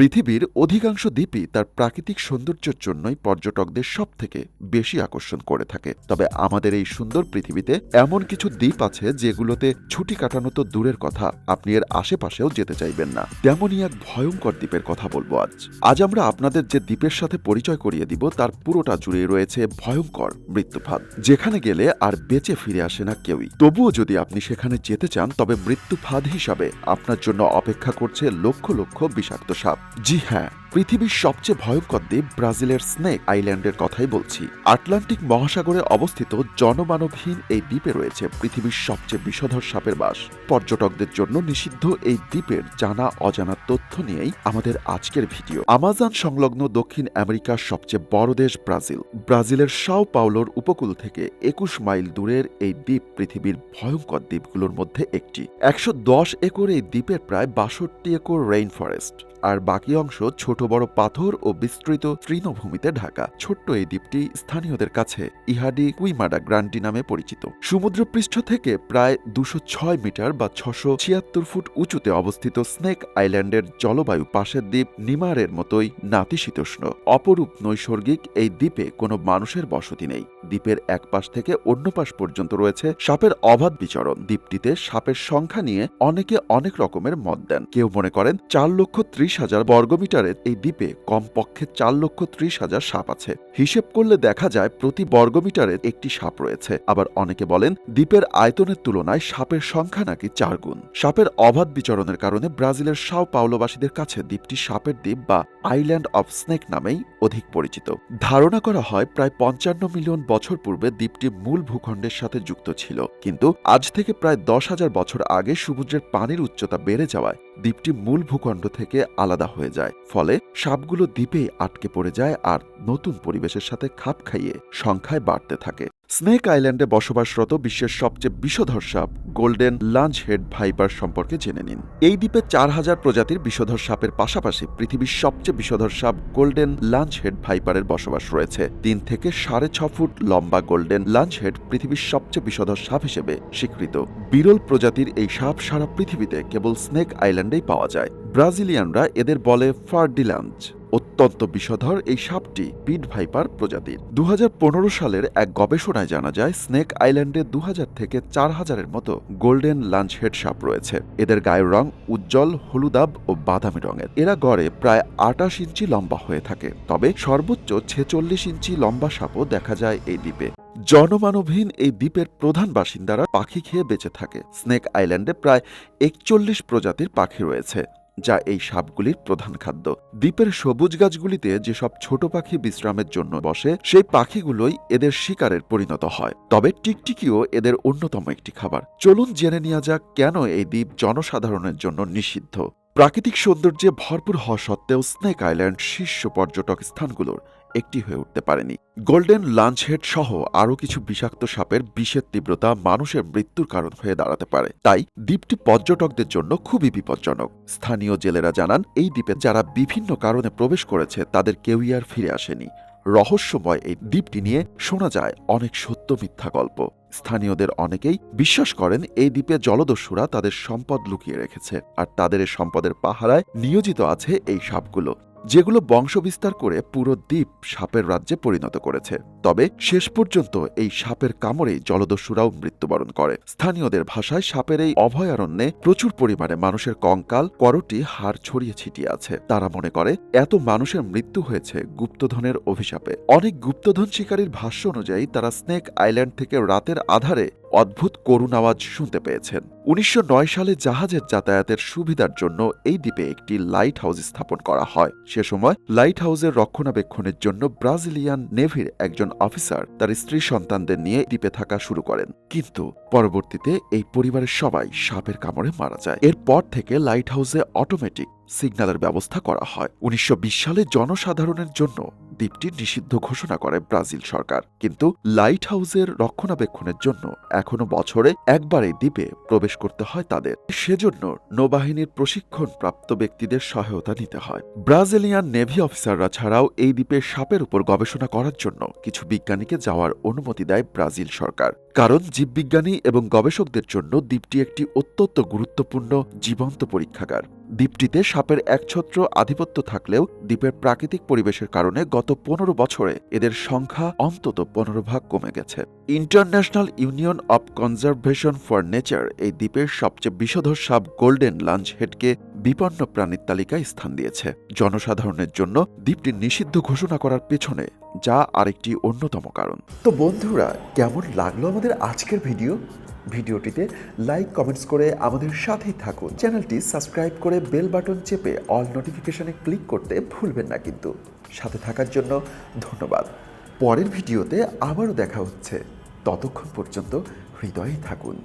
পৃথিবীর অধিকাংশ দ্বীপই তার প্রাকৃতিক সৌন্দর্যের জন্যই পর্যটকদের সব থেকে বেশি আকর্ষণ করে থাকে। তবে আমাদের এই সুন্দর পৃথিবীতে এমন কিছু দ্বীপ আছে যেগুলোতে ছুটি কাটানো তো দূরের কথা, আপনি এর আশেপাশেও যেতে চাইবেন না। তেমনই এক ভয়ঙ্কর দ্বীপের কথা বলব আজ। আজ আমরা আপনাদের যে দ্বীপের সাথে পরিচয় করিয়ে দিব, তার পুরোটা জুড়ে রয়েছে ভয়ঙ্কর মৃত্যুফাদ যেখানে গেলে আর বেঁচে ফিরে আসে না কেউই। তবুও যদি আপনি সেখানে যেতে চান, তবে মৃত্যুফাদ হিসাবে আপনার জন্য অপেক্ষা করছে লক্ষ লক্ষ বিষাক্ত সাপ। জি হ্যাঁ পৃথিবীর সবচেয়ে ভয়ঙ্কর দ্বীপ ব্রাজিলের স্নেক আইল্যান্ডের কথাই বলছি। আটলান্টিক মহাসাগরে অবস্থিত জনমানবহীন এই দ্বীপে রয়েছে পৃথিবীর সবচেয়ে বিষধর সাপের বাস। পর্যটকদের জন্য নিষিদ্ধ এই দ্বীপের জানা অজানা তথ্য নিয়েই আমাদের আজকের ভিডিও। আমাজন সংলগ্ন দক্ষিণ আমেরিকার সবচেয়ে বড় দেশ ব্রাজিল। ব্রাজিলের সাও পাওলোর উপকূল থেকে একুশ মাইল দূরের এই দ্বীপ পৃথিবীর ভয়ঙ্কর দ্বীপগুলোর মধ্যে একটি। একশো দশ একর এই দ্বীপের প্রায় বাষট্টি একর রেইন ফরেস্ট আর বাকি অংশ ছোট বড় পাথর ও বিস্তৃত তৃণভূমিতে ঢাকা। ছোট্ট এই দ্বীপটি স্থানীয়দের কাছে ইহাডি কুইমাডা গ্রান্টি নামে পরিচিত। সমুদ্রপৃষ্ঠ থেকে প্রায় দুশো ছয় মিটার বা ছশো ছিয়াত্তর ফুট উঁচুতে অবস্থিত স্নেক আইল্যান্ডের জলবায়ু পাশের দ্বীপ নিমারের মতোই নাতিশীতোষ্ণ। অপরূপ নৈসর্গিক এই দ্বীপে কোনো মানুষের বসতি নেই। দ্বীপের এক পাশ থেকে অন্য পাশ পর্যন্ত রয়েছে সাপের অবাধ বিচরণ। দ্বীপটিতে সাপের সংখ্যা নিয়ে অনেকে অনেক রকমের মত দেন। কেউ মনে করেন চার লক্ষ ত্রিশ হাজার বর্গমিটারের এই দ্বীপে কমপক্ষে চার লক্ষ ত্রিশ হাজার সাপ আছে। হিসেব করলে দেখা যায় প্রতি বর্গমিটারের একটি সাপ রয়েছে। আবার অনেকে বলেন দ্বীপের আয়তনের তুলনায় সাপের সংখ্যা নাকি চার গুণ। সাপের অবাধ বিচরণের কারণে ব্রাজিলের সাও পাওলোবাসীদের কাছে দ্বীপটি সাপের দ্বীপ বা আইল্যান্ড অফ স্নেক নামেই অধিক পরিচিত। ধারণা করা হয় প্রায় পঞ্চান্ন মিলিয়ন বছর পূর্বে দ্বীপটি মূল ভূখণ্ডের সাথে যুক্ত ছিল। কিন্তু আজ থেকে প্রায় দশ হাজার বছর আগে সমুদ্রের পানির উচ্চতা বেড়ে যাওয়ায় দ্বীপটি মূল ভূখণ্ড থেকে আলাদা হয়ে যায়, ফলে সাপগুলো দ্বীপেই আটকে পড়ে যায় আর নতুন পরিবেশের সাথে খাপ খাইয়ে সংখ্যায় বাড়তে থাকে। স্নেক আইল্যান্ডে বসবাসরত বিশ্বের সবচেয়ে বিষধর সাপ, গোল্ডেন লাঞ্চ হেড ভাইপার সম্পর্কে জেনে নিন। এই দ্বীপে চার হাজার প্রজাতির বিষধর সাপের পাশাপাশি পৃথিবীর সবচেয়ে বিষধর সাপ গোল্ডেন লাঞ্চ হেড ভাইপারের বসবাস রয়েছে। তিন থেকে সাড়ে ছ ফুট লম্বা গোল্ডেন লাঞ্চ হেড পৃথিবীর সবচেয়ে বিষধর সাপ হিসেবে স্বীকৃত। বিরল প্রজাতির এই সাপ সারা পৃথিবীতে কেবল স্নেক আইল্যান্ডেই পাওয়া যায়। ব্রাজিলিয়ানরা এদের বলে ফার্ডিলাঞ্চ। অত্যন্ত বিষধর এই সাপটি পিট ভাইপার প্রজাতির। দু হাজার পনেরো সালের এক গবেষণায় জানা যায়, স্নেক আইল্যান্ডে দু হাজার থেকে চার হাজারের মতো গোল্ডেন লাঞ্চ হেড সাপ রয়েছে। এদের গায়ের রং উজ্জ্বল হলুদাব ও বাদামি রঙের। এরা গড়ে প্রায় আটাশ ইঞ্চি লম্বা হয়ে থাকে। তবে সর্বোচ্চ ছেচল্লিশ ইঞ্চি লম্বা সাপও দেখা যায় এই দ্বীপে। জনমানবহীন এই দ্বীপের প্রধান বাসিন্দারা পাখি খেয়ে বেঁচে থাকে। স্নেক আইল্যান্ডে প্রায় একচল্লিশ প্রজাতির পাখি রয়েছে। যা এই সাপগুলির প্রধান খাদ্য। দ্বীপের সবুজ গাছগুলিতে যেসব ছোট পাখি বিশ্রামের জন্য বসে, সেই পাখিগুলোই এদের শিকারের পরিণত হয়। তবে টিকটিকিও এদের অন্যতম একটি খাবার। চলুন জেনে নেওয়া যাক কেন এই দ্বীপ জনসাধারণের জন্য নিষিদ্ধ। প্রাকৃতিক সৌন্দর্যে ভরপুর হওয়া সত্ত্বেও স্নেক আইল্যান্ড শীর্ষ পর্যটক স্থানগুলোর একটি হয়ে উঠতে পারেনি। গোল্ডেন লাঞ্চহেড সহ আরও কিছু বিষাক্ত সাপের বিষের তীব্রতা মানুষের মৃত্যুর কারণ হয়ে দাঁড়াতে পারে। তাই দ্বীপটি পর্যটকদের জন্য খুবই বিপজ্জনক। স্থানীয় জেলেরা জানান, এই দ্বীপে যারা বিভিন্ন কারণে প্রবেশ করেছে, তাদের কেউই আর ফিরে আসেনি। রহস্যময় এই দ্বীপটি নিয়ে শোনা যায় অনেক সত্য মিথ্যা গল্প। স্থানীয়দের অনেকেই বিশ্বাস করেন, এই দ্বীপে জলদস্যুরা তাদের সম্পদ লুকিয়ে রেখেছে, আর তাদের সম্পদের পাহারায় নিয়োজিত আছে এই সাপগুলো। যেগুলো বংশবিস্তার করে পুরো দ্বীপ সাপের রাজ্যে পরিণত করেছে। তবে শেষ পর্যন্ত এই সাপের কামড়েই জলদস্যুরাও মৃত্যুবরণ করে। স্থানীয়দের ভাষায় সাপের এই অভয়ারণ্যে প্রচুর পরিমাণে মানুষের কঙ্কাল, করটি, হাড় ছড়িয়ে ছিটিয়ে আছে। তারা মনে করে, এত মানুষের মৃত্যু হয়েছে গুপ্তধনের অভিশাপে। অনেক গুপ্তধন শিকারীর ভাষ্য অনুযায়ী তারা স্নেক আইল্যান্ড থেকে রাতের আধারে অদ্ভুত করুণ আওয়াজ শুনতে পেয়েছেন। উনিশশো নয় সালে জাহাজের যাতায়াতের সুবিধার জন্য এই দ্বীপে একটি লাইট হাউস স্থাপন করা হয়। সে সময় লাইট হাউসের রক্ষণাবেক্ষণের জন্য ব্রাজিলিয়ান নেভির একজন অফিসার তার স্ত্রী সন্তানদের নিয়ে দ্বীপে থাকা শুরু করেন। কিন্তু পরবর্তীতে এই পরিবারের সবাই সাপের কামড়ে মারা যায়। এরপর থেকে লাইট হাউসে অটোমেটিক সিগন্যালের ব্যবস্থা করা হয়। উনিশশো বিশ সালে জনসাধারণের জন্য দ্বীপটি নিষিদ্ধ ঘোষণা করে ব্রাজিল সরকার। কিন্তু লাইট হাউসের রক্ষণাবেক্ষণের জন্য এখনও বছরে একবার এই দ্বীপে প্রবেশ করতে হয় তাদের। সেজন্য নৌবাহিনীর প্রশিক্ষণ প্রাপ্ত ব্যক্তিদের সহায়তা নিতে হয়। ব্রাজিলিয়ান নেভি অফিসাররা ছাড়াও এই দ্বীপে সাপের উপর গবেষণা করার জন্য কিছু বিজ্ঞানীকে যাওয়ার অনুমতি দেয় ব্রাজিল সরকার। কারণ জীববিজ্ঞানী এবং গবেষকদের জন্য দ্বীপটি একটি অত্যন্ত গুরুত্বপূর্ণ জীবন্ত পরীক্ষাগার। দ্বীপটিতে সাপের একছত্র আধিপত্য থাকলেও দ্বীপের প্রাকৃতিক পরিবেশের কারণে গত পনেরো বছরে এদের সংখ্যা অন্তত পনেরো ভাগ কমে গেছে। International Union of Conservation for Nature এই দ্বীপের সবচেয়ে বিষধর সাপ গোল্ডেন লাঞ্চ হেডকে বিপন্ন প্রাণীর তালিকায় স্থান দিয়েছে। জনসাধারণের জন্য দ্বীপটি নিষিদ্ধ ঘোষণা করার পেছনে যা আরেকটি অন্যতম কারণ। তো বন্ধুরা, কেমন লাগল আমাদের আজকের ভিডিও? ভিডিওটিতে লাইক, কমেন্টস করে আমাদের সাথেই থাকুন। চ্যানেলটি সাবস্ক্রাইব করে বেল বাটন চেপে অল নোটিফিকেশনে ক্লিক করতে ভুলবেন না কিন্তু। সাথে থাকার জন্য ধন্যবাদ। পরের ভিডিওতে আবারও দেখা হচ্ছে। ততক্ষণ পর্যন্ত হৃদয়ে থাকুন।